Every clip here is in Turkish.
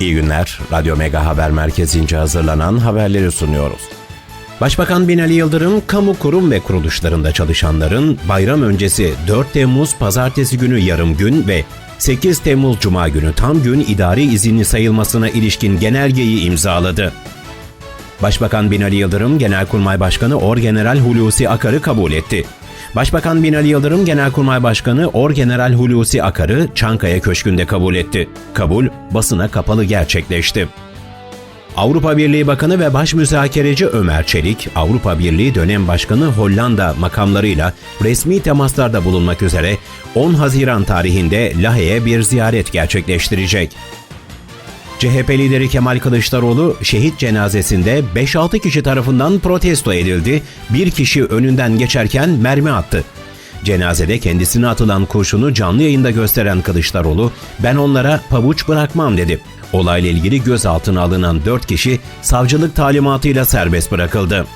İyi günler. Radyo Mega Haber Merkezi'nce hazırlanan haberleri sunuyoruz. Başbakan Binali Yıldırım, kamu kurum ve kuruluşlarında çalışanların bayram öncesi 4 Temmuz pazartesi günü yarım gün ve 8 Temmuz Cuma günü tam gün idari izinli sayılmasına ilişkin genelgeyi imzaladı. Başbakan Binali Yıldırım, Genelkurmay Başkanı Orgeneral Hulusi Akar'ı kabul etti. Başbakan Binali Yıldırım, Genelkurmay Başkanı Orgeneral Hulusi Akar'ı Çankaya Köşkü'nde kabul etti. Kabul basına kapalı gerçekleşti. Avrupa Birliği Bakanı ve Baş Müzakereci Ömer Çelik, Avrupa Birliği dönem başkanı Hollanda makamlarıyla resmi temaslarda bulunmak üzere 10 Haziran tarihinde Lahey'e bir ziyaret gerçekleştirecek. CHP lideri Kemal Kılıçdaroğlu şehit cenazesinde 5-6 kişi tarafından protesto edildi. Bir kişi önünden geçerken mermi attı. Cenazede kendisine atılan kurşunu canlı yayında gösteren Kılıçdaroğlu, ben onlara pabuç bırakmam dedi. Olayla ilgili gözaltına alınan 4 kişi savcılık talimatıyla serbest bırakıldı.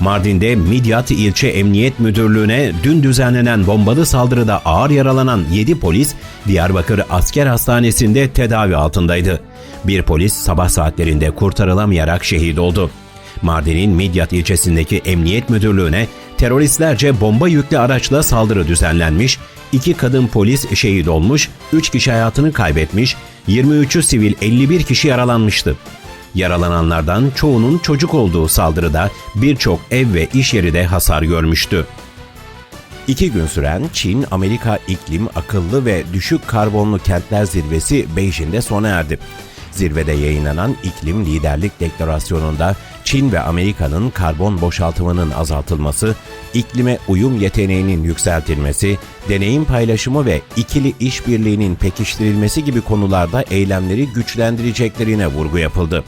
Mardin'de Midyat İlçe Emniyet Müdürlüğü'ne dün düzenlenen bombalı saldırıda ağır yaralanan 7 polis Diyarbakır Asker Hastanesi'nde tedavi altındaydı. Bir polis sabah saatlerinde kurtarılamayarak şehit oldu. Mardin'in Midyat ilçesindeki Emniyet Müdürlüğü'ne teröristlerce bomba yüklü araçla saldırı düzenlenmiş, iki kadın polis şehit olmuş, 3 kişi hayatını kaybetmiş, 23'ü sivil 51 kişi yaralanmıştı. Yaralananlardan çoğunun çocuk olduğu saldırıda birçok ev ve iş yeri de hasar görmüştü. İki gün süren Çin-Amerika iklim akıllı ve düşük karbonlu kentler zirvesi Beijing'de sona erdi. Zirvede yayınlanan iklim liderlik deklarasyonunda Çin ve Amerika'nın karbon boşaltımının azaltılması, iklime uyum yeteneğinin yükseltilmesi, deneyim paylaşımı ve ikili işbirliğinin pekiştirilmesi gibi konularda eylemleri güçlendireceklerine vurgu yapıldı.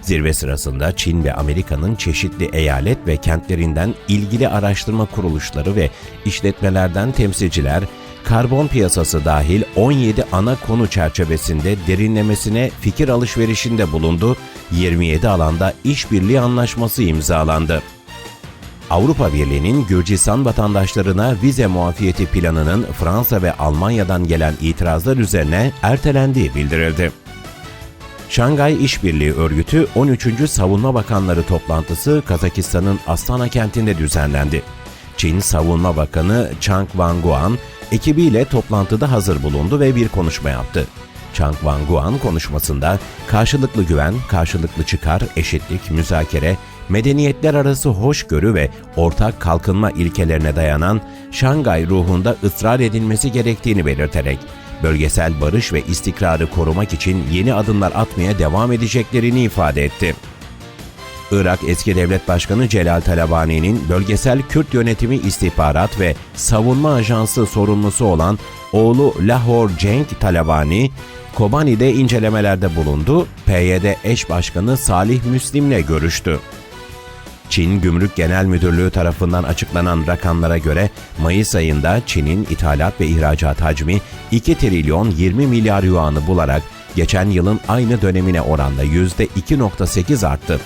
Zirve sırasında Çin ve Amerika'nın çeşitli eyalet ve kentlerinden ilgili araştırma kuruluşları ve işletmelerden temsilciler, karbon piyasası dahil 17 ana konu çerçevesinde derinlemesine fikir alışverişinde bulundu, 27 alanda işbirliği anlaşması imzalandı. Avrupa Birliği'nin Gürcistan vatandaşlarına vize muafiyeti planının Fransa ve Almanya'dan gelen itirazlar üzerine ertelendiği bildirildi. Şangay İşbirliği Örgütü 13. Savunma Bakanları toplantısı Kazakistan'ın Astana kentinde düzenlendi. Çin Savunma Bakanı Chang Wang-guan ekibiyle toplantıda hazır bulundu ve bir konuşma yaptı. Chang Wang-guan konuşmasında karşılıklı güven, karşılıklı çıkar, eşitlik, müzakere, medeniyetler arası hoşgörü ve ortak kalkınma ilkelerine dayanan Şangay ruhunda ısrar edilmesi gerektiğini belirterek bölgesel barış ve istikrarı korumak için yeni adımlar atmaya devam edeceklerini ifade etti. Irak eski devlet başkanı Celal Talabani'nin bölgesel Kürt yönetimi istihbarat ve savunma ajansı sorumlusu olan oğlu Lahor Cenk Talabani, Kobani'de incelemelerde bulundu, PYD eş başkanı Salih Müslim'le görüştü. Çin Gümrük Genel Müdürlüğü tarafından açıklanan rakamlara göre Mayıs ayında Çin'in ithalat ve ihracat hacmi 2 trilyon 20 milyar yuanı bularak geçen yılın aynı dönemine oranla %2.8 arttı.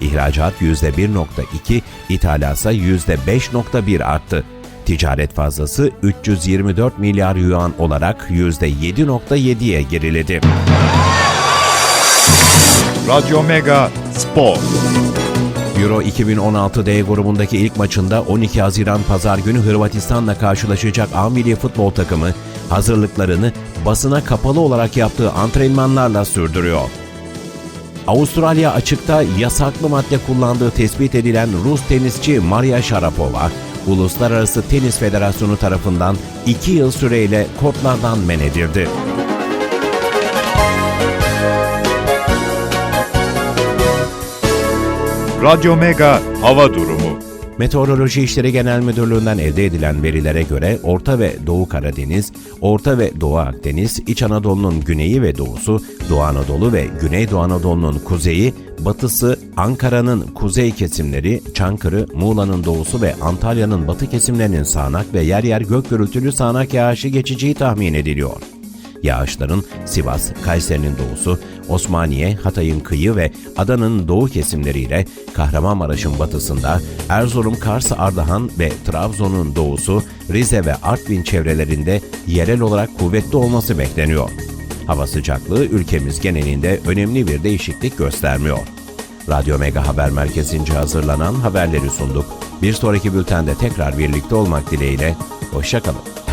İhracat %1.2, ithalatsa %5.1 arttı. Ticaret fazlası 324 milyar yuan olarak %7.7'ye geriledi. Radyo Mega Spor. Euro 2016 D grubundaki ilk maçında 12 Haziran Pazar günü Hırvatistan'la karşılaşacak A milli futbol takımı hazırlıklarını basına kapalı olarak yaptığı antrenmanlarla sürdürüyor. Avustralya açıkta yasaklı madde kullandığı tespit edilen Rus tenisçi Maria Sharapova, Uluslararası Tenis Federasyonu tarafından 2 yıl süreyle kortlardan men edildi. Radyo Mega Hava Durumu. Meteoroloji İşleri Genel Müdürlüğü'nden elde edilen verilere göre Orta ve Doğu Karadeniz, Orta ve Doğu Akdeniz, İç Anadolu'nun güneyi ve doğusu, Doğu Anadolu ve Güneydoğu Anadolu'nun kuzeyi, batısı, Ankara'nın kuzey kesimleri, Çankırı, Muğla'nın doğusu ve Antalya'nın batı kesimlerinin sağanak ve yer yer gök gürültülü sağanak yağışı geçeceği tahmin ediliyor. Yağışların Sivas, Kayseri'nin doğusu, Osmaniye, Hatay'ın kıyı ve Adana'nın doğu kesimleriyle Kahramanmaraş'ın batısında, Erzurum, Kars, Ardahan ve Trabzon'un doğusu, Rize ve Artvin çevrelerinde yerel olarak kuvvetli olması bekleniyor. Hava sıcaklığı ülkemiz genelinde önemli bir değişiklik göstermiyor. Radyo Mega Haber Merkezi'nce hazırlanan haberleri sunduk. Bir sonraki bültende tekrar birlikte olmak dileğiyle, hoşçakalın.